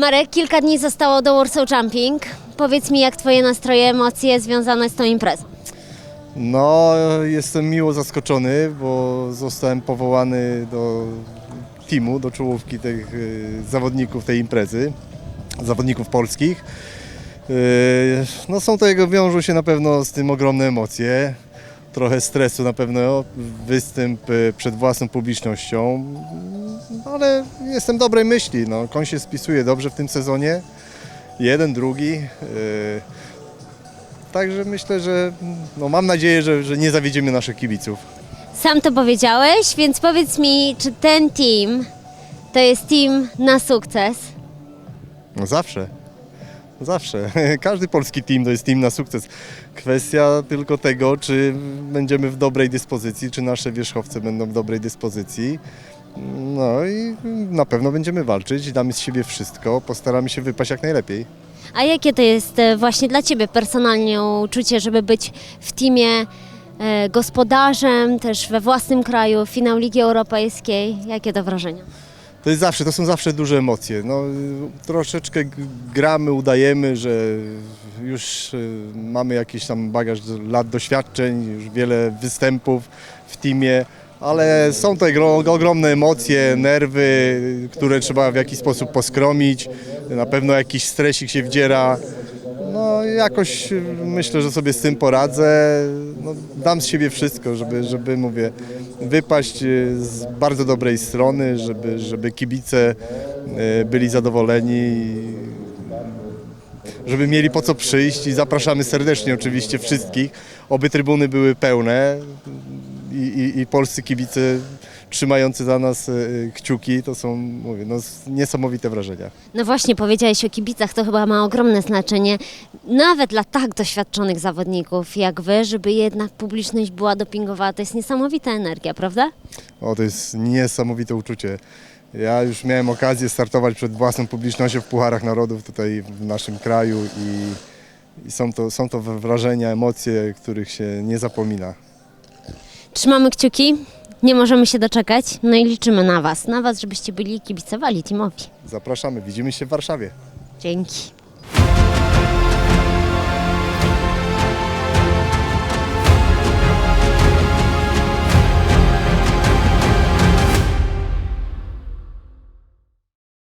Marek, kilka dni zostało do Warsaw Jumping. Powiedz mi, jak twoje nastroje, emocje związane z tą imprezą? No, jestem miło zaskoczony, bo zostałem powołany do teamu, do czołówki tych y, zawodników tej imprezy, zawodników polskich. Y, No są to jego, wiążą się na pewno z tym ogromne emocje, trochę stresu na pewno, występ y, przed własną publicznością, ale jestem dobrej myśli, no, koń się spisuje dobrze w tym sezonie, jeden, drugi. y, Także myślę, że no mam nadzieję, że, że nie zawiedziemy naszych kibiców. Sam to powiedziałeś, więc powiedz mi, czy ten team to jest team na sukces? No zawsze. Zawsze. Każdy polski team to jest team na sukces. Kwestia tylko tego, czy będziemy w dobrej dyspozycji, czy nasze wierzchowce będą w dobrej dyspozycji. No i na pewno będziemy walczyć, damy z siebie wszystko, postaramy się wypaść jak najlepiej. A jakie to jest e, właśnie dla Ciebie personalnie uczucie, żeby być w teamie e, gospodarzem, też we własnym kraju, finał Ligi Europejskiej? Jakie to wrażenia? To jest zawsze, to są zawsze duże emocje. No, troszeczkę gramy, udajemy, że już y, mamy jakiś tam bagaż lat doświadczeń, już wiele występów w teamie, ale są ogro- ogromne emocje, nerwy, które trzeba w jakiś sposób poskromić. Na pewno jakiś stresik się wdziera. Jakoś y, myślę, że sobie z tym poradzę. No, dam z siebie wszystko, żeby, żeby mówię, wypaść y, z bardzo dobrej strony, żeby, żeby kibice y, byli zadowoleni, żeby mieli po co przyjść i zapraszamy serdecznie oczywiście wszystkich. Oby trybuny były pełne i, i, i polscy kibice trzymający za nas y, kciuki, to są mówię, no, niesamowite wrażenia. No właśnie, powiedziałeś o kibicach, to chyba ma ogromne znaczenie, nawet dla tak doświadczonych zawodników jak Wy, żeby jednak publiczność była dopingowana. To jest niesamowita energia, prawda? O, to jest niesamowite uczucie. Ja już miałem okazję startować przed własną publicznością w Pucharach Narodów tutaj w naszym kraju i, i są, to, są to wrażenia, emocje, których się nie zapomina. Trzymamy kciuki, nie możemy się doczekać, no i liczymy na Was, na Was, żebyście byli i kibicowali teamowi. Zapraszamy, widzimy się w Warszawie. Dzięki.